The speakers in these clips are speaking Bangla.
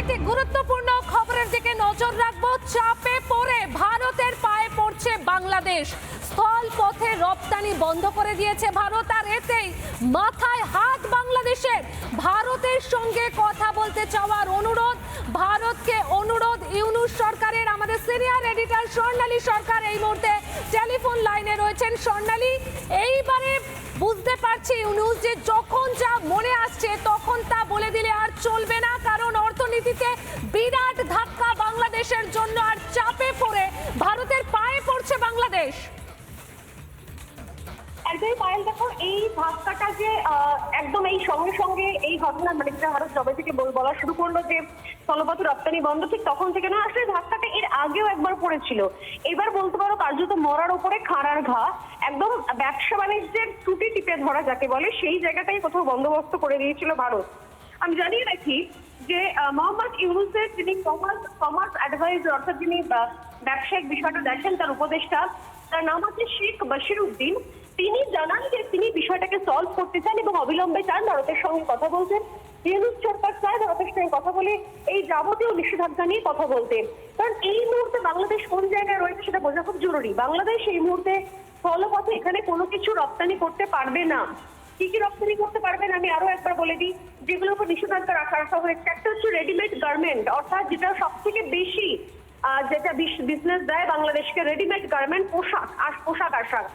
একটি গুরুত্বপূর্ণ খবরের দিকে নজর রাখব। চাপে পড়ে ভারতের পায়ে পড়ছে বাংলাদেশ। স্থল পথে রপ্তানি বন্ধ করে দিয়েছে ভারত, আর এতেই মাথায় হাত বাংলাদেশের। ভারতের সঙ্গে কথা বলতে চাওয়ার অনুরোধ, ভারতকে অনুরোধ ইউনুস সরকারের, আমাদের সিনিয়র এডিটর স্বর্ণালী সরকার এই মুহূর্তে টেলিফোন লাইনে রয়েছেন। স্বর্ণালী, এইবারে বুঝতে পারছি ইউনুস যে যখন যা মনে আসছে, তখন তা বলে দিলে আর চলবে না। অর্থনীতিতে বিরাট ধাক্কা বাংলাদেশের জন্য আর চাপে পড়ে, ভারতের পায়ে পড়ছে বাংলাদেশ। একদমই, পায়েল, দেখো, এই ধাক্কাটা যে একদম এই সঙ্গে সঙ্গে এই ঘটনা মানে যেটা ভারত জবে থেকে বলা শুরু করল যে স্থলপথ রপ্তানি বন্ধ, ঠিক তখন থেকে না, আসলে ধাক্কাটা এর আগেও একবার পড়েছিল। এবার বলতে পারো কার্যত মরার উপরে খাড়ার ঘা। একদম ব্যবসা বাণিজ্যের ত্রুটি টিপে ধরা যাকে বলে, সেই জায়গাটাই কোথাও বন্দোবস্ত করে দিয়েছিল ভারত। আমি জানিয়ে রাখি যে মোহাম্মদ ইউনুসের যিনি কমার্স কমার্স অ্যাডভাইজার, অর্থাৎ যিনি ব্যবসায়িক বিষয়টা দেখেন, তার উপদেষ্টা, তার নাম হচ্ছে শেখ বশির উদ্দিন তিনি জানান যে, তিনি বিষয়টাকে সলভ করতে চান এবং অবিলম্বে চান ভারতের সঙ্গে কথা বলছেন ইউনুস সরকার চায় ভারতের সঙ্গে কথা বলে এই যাবতীয় নিষেধাজ্ঞা নিয়ে কথা বলতে। কারণ এই মুহূর্তে বাংলাদেশ কোন জায়গায় রয়েছে সেটা বোঝা খুব জরুরি। বাংলাদেশ এই মুহূর্তে স্থলপথে এখানে কোনো কিছু রপ্তানি করতে পারবে না। কি কি রপ্তানি করতে পারবেন আমি আরও একবার বলে দিই। যেগুলোর উপর নিষেধাজ্ঞা রাখা রাখা হয়েছে, একটা হচ্ছে রেডিমেড গার্মেন্ট অর্থাৎ যেটা সব থেকে বেশি যেটা বিজনেস দেয় বাংলাদেশকে রেডিমেড গার্মেন্ট পোশাক আর পোশাক আশাক।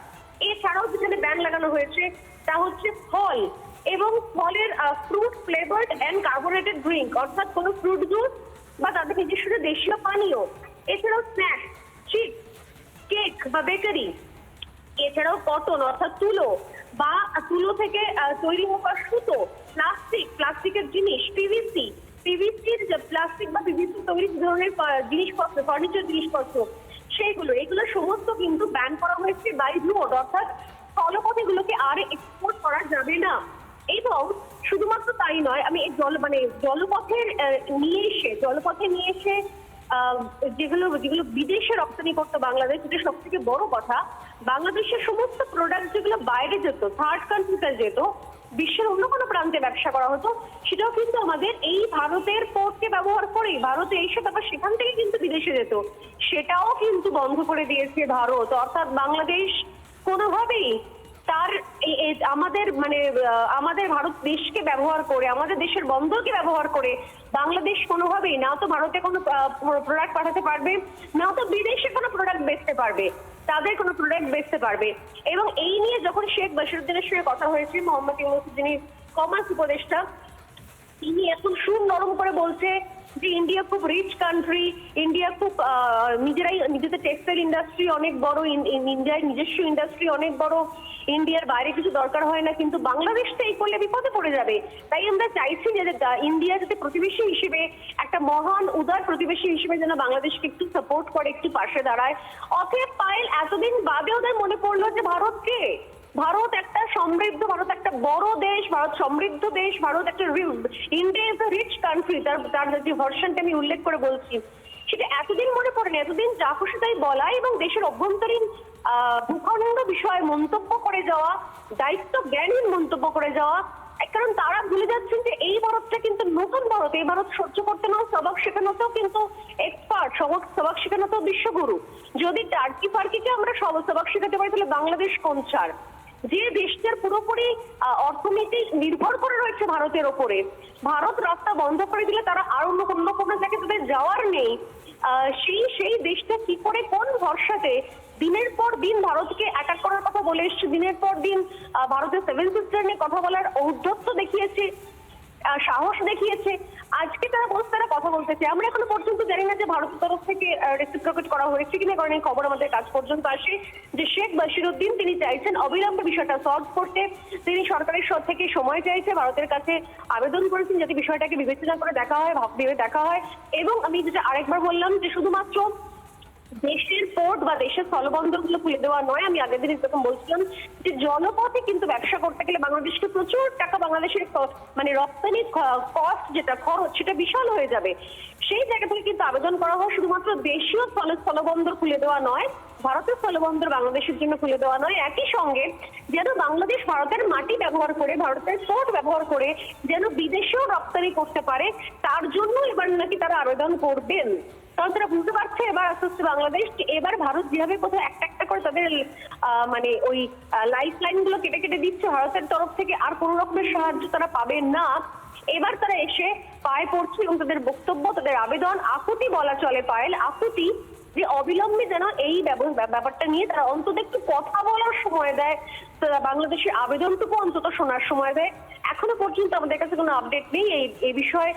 এছাড়াও যেখানে ব্যান লাগানো হয়েছে, তা হচ্ছে ফল এবং ফলের fruit flavoured and carbonated drink অর্থাৎ কোনো ফ্রুট জুস বা তাদের নিজস্ব দেশীয় পানীয়। এছাড়াও স্ন্যাক্স চিপস কেক বা বেকারি এছাড়াও কটন অর্থাৎ তুলো। বা তুলো থেকে তৈরি হওয়া সুতো প্লাস্টিক প্লাস্টিকের জিনিস পিভিসি পিভিসির প্লাস্টিক বা পিভিসি তৈরি ধরনের জিনিসপত্র ফার্নিচার জিনিসপত্র, সেইগুলো, এগুলো সমস্ত কিন্তু ব্যান করা হয়েছে বাই রোড অর্থাৎ স্থলপথ এগুলোকে আর এক্সপোর্ট করা যাবে না। এবং শুধুমাত্র তাই নয়, আমি জল মানে জলপথের নিয়ে এসে, জলপথে নিয়ে এসে যেগুলো যেগুলো বিদেশে রপ্তানি করতো বাংলাদেশ যেটা সব থেকে বড় কথা। বাংলাদেশের সমস্ত প্রোডাক্ট যেগুলো বাইরে যেত থার্ড কান্ট্রিতে যেত, বিশ্বের অন্য কোনো প্রান্তে ব্যবসা করা হতো, সেটাও কিন্তু আমাদের এই ভারতের পোর্টকে ব্যবহার করেই, ভারতে এসে তারপর সেখান থেকে কিন্তু বিদেশে যেত। সেটাও কিন্তু বন্ধ করে দিয়েছে ভারত। অর্থাৎ বাংলাদেশ কোনোভাবেই তার আমাদের মানে আমাদের ভারত দেশকে ব্যবহার করে, আমাদের দেশের বন্দরকে ব্যবহার করে বাংলাদেশ কোনোভাবেই, না তো ভারতে কোনো প্রোডাক্ট পাঠাতে পারবে, না তো বিদেশে কোনো প্রোডাক্ট বেচতে পারবে, তাদের কোনো প্রোডাক্ট বেচতে পারবে। এবং এই নিয়ে যখন শেখ বাসিরুদ্দিনের সঙ্গে কথা হয়েছে, মোহাম্মদ ইউনুস যিনি কমার্স উপদেষ্টা তিনি এখন সুর নরম করে বলছে যে ইন্ডিয়া খুব রিচ কান্ট্রি ইন্ডিয়া খুব নিজেরাই, নিজেদের টেক্সটাইল ইন্ডাস্ট্রি অনেক বড়, ইন- ইন- ইন্ডিয়ার নিজস্ব ইন্ডাস্ট্রি অনেক বড় ইন্ডিয়ার বাইরে কিছু দরকার হয় না, কিন্তু বাংলাদেশ তো এই করলে বিপদে পড়ে যাবে। তাই আমরা চাইছি যে ইন্ডিয়া যাতে প্রতিবেশী হিসেবে, একটা মহান, উদার প্রতিবেশী হিসেবে যেন বাংলাদেশকে একটু সাপোর্ট করে, একটু পাশে দাঁড়ায়। অতএব পায়েল এতদিন বাদে ওদের মনে পড়ল যে ভারতকে ভারত একটা সমৃদ্ধ, ভারত একটা বড় দেশ, ভারত সমৃদ্ধ দেশ, ভারত একটা ইন্ডিয়া ইজ রিচ কান্ট্রি তার তার যে ভার্সনটা আমি উল্লেখ করে বলছি, সেটা এতদিন মনে পড়ে না এতদিন যা খুশি তাই বলা এবং দেশের অভ্যন্তরীণ ভূখণ্ড বিষয়ে মন্তব্য করে যাওয়া, দায়িত্ব জ্ঞানহীন মন্তব্য করে যাওয়া কারণ তারা ভুলে যাচ্ছেন যে এই ভারতটা কিন্তু নতুন ভারত, এই ভারত সহ্য করতে নাও, সবক শেখানোতেও কিন্তু এক্সপার্ট সবক সবক শেখানোতেও বিশ্বগুরু। যদি টার্কি ফার্কিকে আমরা সব, সবক শেখাতে পারি, তাহলে বাংলাদেশ কোন ছাড়? যে দেশটার পুরোপুরি অর্থনীতি নির্ভর করে রয়েছে ভারতের ওপরে। ভারত রাস্তা বন্ধ করে দিলে তারা আর অন্য অন্য কোনো জায়গায় তাদের যাওয়ার নেই। সেই সেই দেশটা কি করে, কোন ভরসাতে দিনের পর দিন ভারতকে অ্যাটাক করার কথা বলে এসছে। দিনের পর দিন ভারতের সেভেন সিস্টার নিয়ে কথা বলার ঔদ্ধত্য দেখিয়েছে। সাহস দেখিয়েছে। আজকে তারা বলছে তারা কথা বলতেছে আমরা এখনও পর্যন্ত জানি না যে ভারতের তরফ থেকে রেসিপ্রোকেট করা হয়েছে কিনা, কারণ এই খবর আমাদের কাছ পর্যন্ত আসে যে শেখ বশিরুদ্দিন তিনি চাইছেন অবিলম্বে বিষয়টা সলভ করতে। তিনি সরকারের সব থেকে সময় চাইছে, ভারতের কাছে আবেদন করেছেন যাতে বিষয়টাকে বিবেচনা করে দেখা হয় ভেবে দেখা হয়। এবং আমি যেটা আরেকবার বললাম যে শুধুমাত্র দেশের পোর্ট বা দেশের স্থলবন্দরগুলো খুলে দেওয়া নয়। আমি আগের দিন এরকম বলছিলাম যে জলপথে কিন্তু ব্যবসা করতে গেলে বাংলাদেশকে প্রচুর টাকা বাংলাদেশের মানে রপ্তানি কস্ট যেটা, খরচ সেটা বিশাল হয়ে যাবে। সেই জায়গা থেকে কিন্তু আবেদন করা হয় শুধুমাত্র দেশীয় স্থল, স্থলবন্দর খুলে দেওয়া নয়, ভারতের স্থলবন্দর বাংলাদেশের জন্য খুলে দেওয়া নয়। একই সঙ্গে যেন বাংলাদেশ ভারতের মাটি ব্যবহার করে, ভারতের পোর্ট ব্যবহার করে যেন বিদেশেও রপ্তানি করতে পারে, তার জন্য এবার নাকি তারা আবেদন করবেন। কারণ তারা বুঝতে পারছে এবার আস্তে আস্তে বাংলাদেশ এবার ভারত যেভাবে কোথাও একটা একটা করে তাদের মানে ওই লাইফ লাইনগুলো কেটে কেটে দিচ্ছে, ভারতের তরফ থেকে আর কোনো রকমের সাহায্য তারা পাবেন না। এবার তারা এসে পায়ে পড়ছে এবং তাদের বক্তব্য, তাদের আবেদন আকুতি বলা চলে পায়েল, আকুতি যে অবিলম্বে যেন এই ব্যাপারটা নিয়ে তারা অন্তত একটু কথা বলার সময় দেয়। বাংলাদেশের আবেদনটুকু অন্তত শোনার সময় দেয়। এখনও পর্যন্ত আমাদের কাছে কোনো আপডেট নেই। এই এ বিষয়ে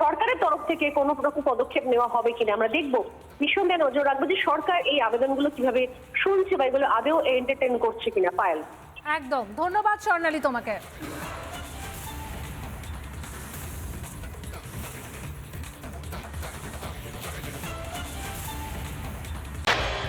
সরকারের তরফ থেকে কোনো রকম পদক্ষেপ নেওয়া হবে কিনা আমরা দেখব। নিঃসন্দেহে নজর রাখব যে সরকার এই আবেদনগুলো কীভাবে শুনছে বা এগুলো আদেও এন্টারটেন করছে কিনা, পায়েল। একদম। ধন্যবাদ, স্বর্ণালী তোমাকে।